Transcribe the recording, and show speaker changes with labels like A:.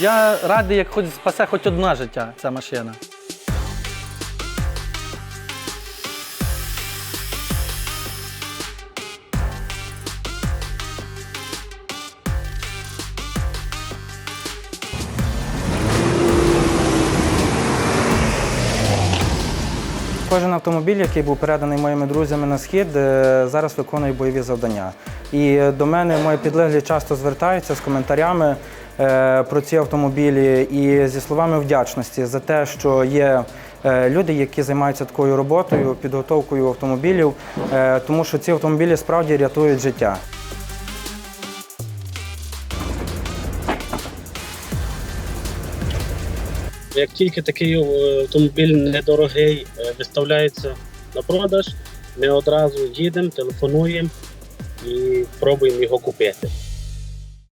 A: Я радий, як хоч спасе хоч одне життя ця машина.
B: Кожен автомобіль, який був переданий моїми друзями на схід, е, зараз виконує бойові завдання. І до мене мої підлеглі часто звертаються з коментарями е, про ці автомобілі і зі словами вдячності за те, що є е, люди, які займаються такою роботою, підготовкою автомобілів, е, тому що ці автомобілі справді рятують життя.
C: Як тільки такий е, автомобіль недорогий е, виставляється на продаж, ми одразу їдемо, телефонуємо і пробуємо його купити.